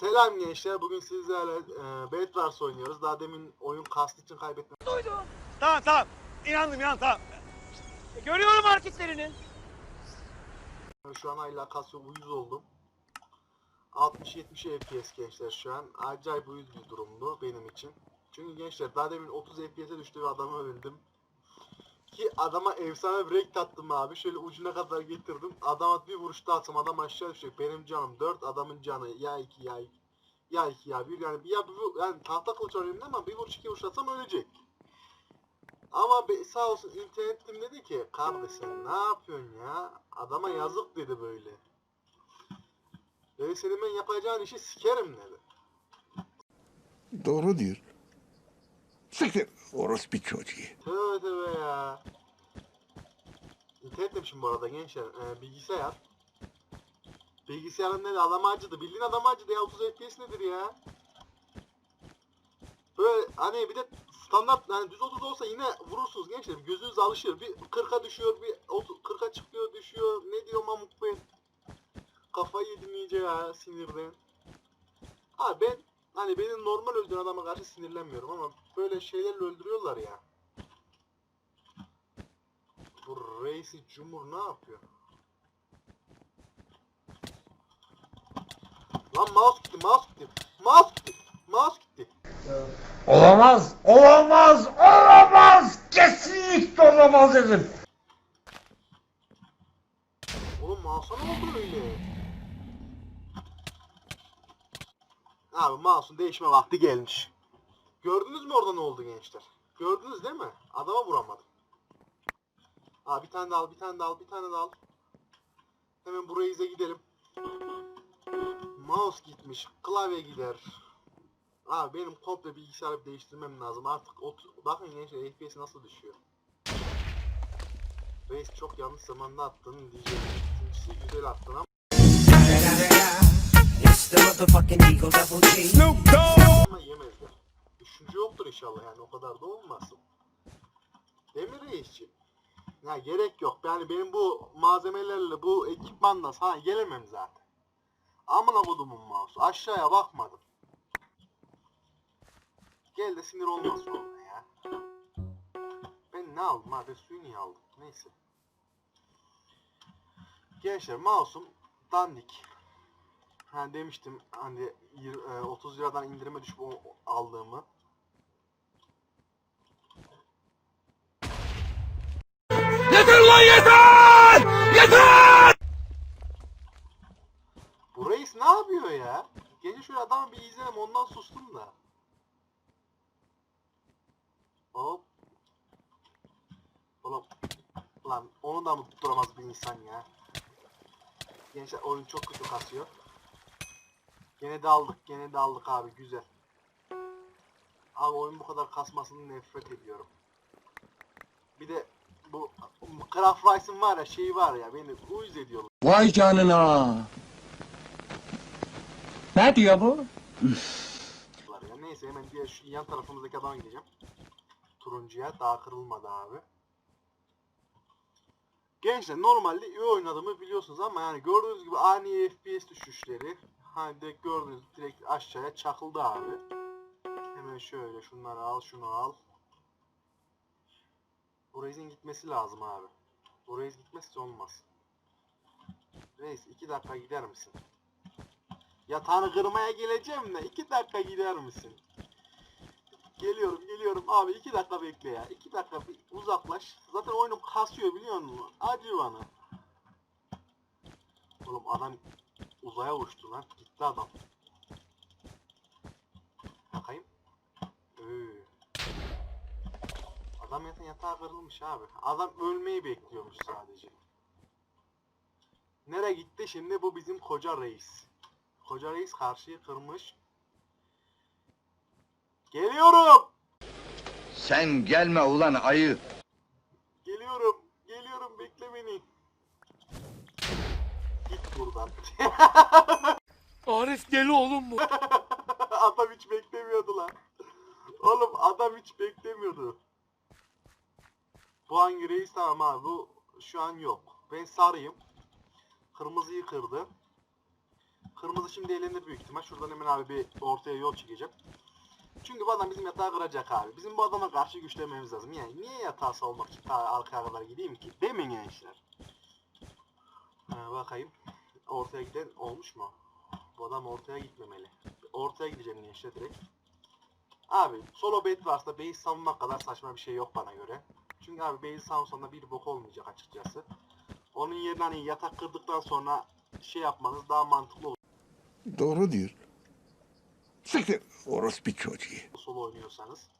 Selam gençler. Bugün sizlerle e, Bedwars oynuyoruz. Daha demin oyun kastı için kaybettim. Tamam tamam. İnandım inan tamam. E, Görüyorum hareketlerini. Şu an hala kasıyor uyuz oldum. 60-70 FPS gençler şu an. Acayip uyuz bir durumdu benim için. Çünkü gençler daha demin 30 FPS'e düştü ve adamı öldüm. Ki adama efsane break tattım abi. Şöyle ucuna kadar getirdim. Adama bir vuruşta attım. Adam aşağı düşecek. Benim canım 4. Adamın canı ya 2 ya 2. Ya 2 ya 1 yani bir ya bir, yani tahta kılıç oynayayım ama bir vuruş iki vuruş atsam ölecek. Ama be, sağ olsun internetim dedi ki kardeş sen ne yapıyorsun ya? Adama yazık dedi böyle. Dedi senin ben yapacağın işi sikerim dedi. Doğru diyor. Siktir orospu çocuğu. Tövbe ya. İnternet demişim bu arada gençler. Ee, bilgisayar. Bilgisayarın ne adam acıdı. Bildiğin adam acıdı ya 30 FPS nedir ya? Böyle hani bir de standart yani düz 30 olsa yine vurursunuz gençler. Gözünüz alışır. Bir 40'a düşüyor, bir 30 40'a çıkıyor, düşüyor. Ne diyor mamuk ben? Kafayı yedim iyice ya sinirden. Ha ben hani benim normal öldüren adama karşı sinirlenmiyorum ama böyle şeylerle öldürüyorlar ya. Bu reisi cumhur ne yapıyor? Lan mouse gitti, mouse gitti. Mouse gitti. Mouse gitti. Olamaz, olamaz, olamaz. Kesinlikle olamaz dedim. Oğlum mouse'a ne oldu öyle? Abi mouse'un değişme vakti gelmiş. Gördünüz mü orada ne oldu gençler? Gördünüz değil mi? Adama vuramadım. Aa bir tane daha al, bir tane daha al, bir tane daha al. Hemen buraya ize gidelim. Mouse gitmiş, klavye gider. Abi benim komple bilgisayarı değiştirmem lazım. Artık ot- bakın gençler FPS nasıl düşüyor. Reis çok yanlış zamanda attın diyeceğim. İkincisi güzel attın ama ama yemezler. Üçüncü yoktur inşallah yani o kadar da olmasın. Demir Reis'ciğim. Ya gerek yok. Yani benim bu malzemelerle bu ekipmanla sana gelemem zaten. Amına kodumun mouse. Aşağıya bakmadım. Gel de sinir olma sonra ya. Ben ne aldım abi? Suyu niye aldım? Neyse. Gençler mouse'um dandik. Ha demiştim hani yir- e, 30 liradan indirime düşüp aldığımı. Yeter lan yeter! Yeter! Bu reis ne yapıyor ya? Gece şöyle adamı bir izledim ondan sustum da. Hop. Oğlum. Lan onu da mı tutturamaz bir insan ya? Gençler oyun çok kötü kasıyor. Gene de aldık, gene de aldık abi güzel. Abi oyun bu kadar kasmasını nefret ediyorum. Bir de Craft Rice'ın var ya şeyi var ya beni uyuz ediyor. Vay canına. Ne diyor bu? ya. Neyse hemen diğer şu yan tarafımızdaki adama gideceğim. Turuncuya daha kırılmadı abi. Gençler normalde iyi oynadığımı biliyorsunuz ama yani gördüğünüz gibi ani FPS düşüşleri hani direkt gördüğünüz direkt aşağıya çakıldı abi. Hemen şöyle şunları al şunu al. Bu gitmesi lazım abi. Bu Reis gitmezse olmaz. Reis 2 dakika gider misin? Yatağını kırmaya geleceğim de 2 dakika gider misin? Geliyorum geliyorum abi 2 dakika bekle ya. 2 dakika bir uzaklaş. Zaten oyunum kasıyor biliyor musun? Acı bana. Oğlum adam uzaya uçtu lan. Gitti adam. Bakayım. Ee. Adam yatan yatağı kırılmış abi. Adam ölmeyi bekliyormuş sadece. Nereye gitti şimdi bu bizim koca reis. Koca reis karşıyı kırmış. Geliyorum. Sen gelme ulan ayı. Geliyorum. Geliyorum bekle beni. Git buradan. Arif deli oğlum bu. adam hiç beklemiyordu lan. Oğlum adam hiç beklemiyordu. Bu hangi reis tamam abi bu şu an yok. Ben sarıyım. Kırmızıyı kırdı. Kırmızı şimdi eğlenir büyük ihtimal. Şuradan hemen abi bir ortaya yol çekeceğim. Çünkü bu adam bizim yatağı kıracak abi. Bizim bu adama karşı güçlenmemiz lazım. Yani niye yatağı savunmak için ta arkaya kadar gideyim ki? Değil mi gençler? Ha, bakayım. Ortaya giden olmuş mu? Bu adam ortaya gitmemeli. Ortaya gideceğim gençler direkt. Abi solo bait varsa base savunmak kadar saçma bir şey yok bana göre. Çünkü abi base savunsan bir bok olmayacak açıkçası. Onun yerine hani yatak kırdıktan sonra şey yapmanız daha mantıklı olur. Doğru diyor. Siktir orospu çocuğu. solo oynuyorsanız.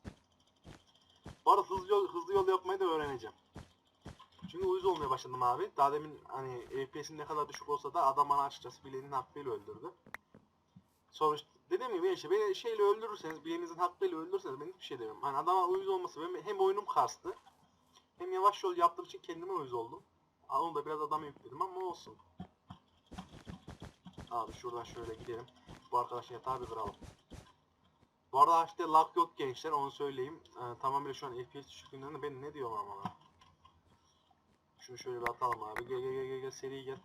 Bu arada hızlı yol, hızlı yol yapmayı da öğreneceğim. Çünkü uyuz olmaya başladım abi. Daha demin hani FPS'in ne kadar düşük olsa da adam bana açıkçası bileğinin hakkıyla öldürdü. Sonuç dediğim gibi işte beni şeyle öldürürseniz, bileğinizin hakkıyla öldürürseniz ben hiçbir şey demem. Hani adama uyuz olması benim hem oyunum kastı hem yavaş yol yaptığım için kendime uyuz oldum. Onu da biraz adama yükledim ama olsun. Abi şuradan şöyle gidelim. Bu arkadaşın yatağı bir kıralım. Bu arada işte lag yok gençler onu söyleyeyim. Ee, tamamıyla şu an FPS düşüklüğünden ben ne diyorum ama. Şunu şöyle bir atalım abi. Gel gel gel gel, seri gel.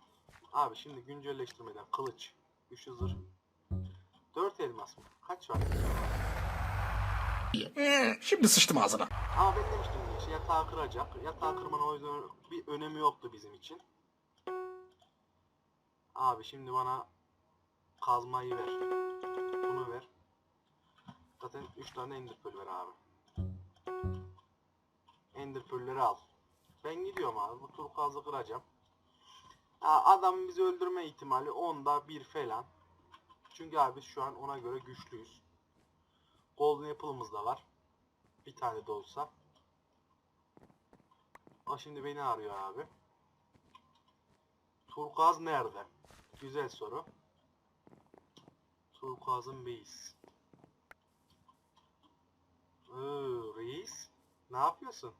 Abi şimdi güncelleştirmeden kılıç. 3 zırh. 4 elmas mı? Kaç var? Ee, şimdi sıçtım ağzına. Ama ben demiştim ya işte yatağı kıracak. Yatağı kırmanın o yüzden bir önemi yoktu bizim için. Abi şimdi bana kazmayı ver. Bunu ver. Zaten 3 tane ender pearl ver abi. Ender pearl'leri al. Ben gidiyorum abi. Bu turkuazı kıracağım. Ha, adam bizi öldürme ihtimali 10'da 1 falan. Çünkü abi biz şu an ona göre güçlüyüz. Golden Apple'ımız da var. Bir tane de olsa. O şimdi beni arıyor abi. Turkuaz nerede? Güzel soru. Turkuaz'ın base. Oo, reis. Ne yapıyorsun?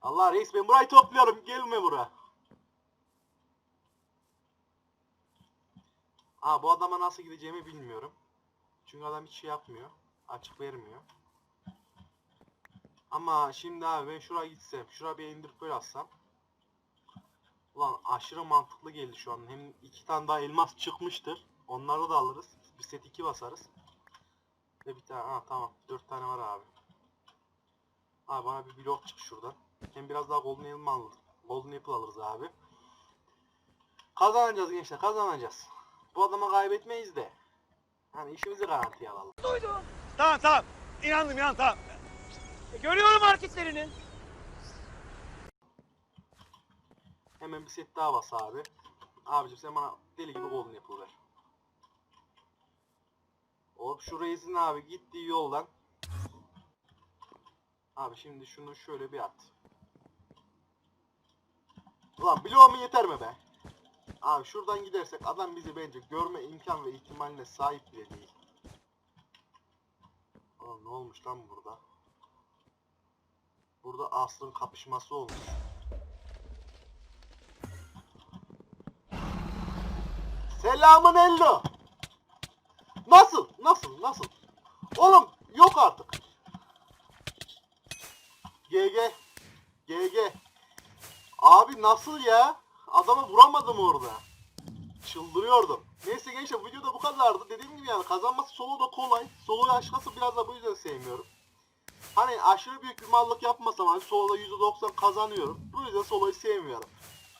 Allah reis ben burayı topluyorum. Gelme bura. Aa bu adama nasıl gideceğimi bilmiyorum. Çünkü adam hiç şey yapmıyor. Açık vermiyor. Ama şimdi abi ben şuraya gitsem, şuraya bir indirip böyle atsam. Ulan aşırı mantıklı geldi şu an. Hem iki tane daha elmas çıkmıştır. Onları da alırız. Bir set 2 basarız. Ve bir tane, ha tamam. 4 tane var abi. Abi bana bir blok çık şuradan. Hem biraz daha golden elma alırız. Golden apple alırız abi. Kazanacağız gençler kazanacağız. Bu adama kaybetmeyiz de. Hani işimizi garantiye alalım. Tamam tamam. İnandım inandım tamam. E, görüyorum hareketlerini. Hemen bir set daha bas abi. Abicim sen bana deli gibi golden apple ver. Hop şu reisin abi gittiği yoldan. Abi şimdi şunu şöyle bir at. Ulan bloğumu yeter mi be? Abi şuradan gidersek adam bizi bence görme imkan ve ihtimaline sahip bile değil. Oğlum ne olmuş lan burada? Burada asrın kapışması olmuş. Selamın ello. Nasıl? Nasıl? Nasıl? Oğlum yok artık. GG. GG. Abi nasıl ya? Adamı vuramadım orada. Çıldırıyordum. Neyse gençler bu videoda bu kadardı. Dediğim gibi yani kazanması solo da kolay. Solo'yu aşkası biraz da bu yüzden sevmiyorum. Hani aşırı büyük bir mallık yapmasam hani soloda %90 kazanıyorum. Bu yüzden soloyu sevmiyorum.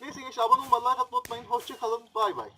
Neyse gençler abone olmayı, like atmayı unutmayın. Hoşçakalın. Bay bay.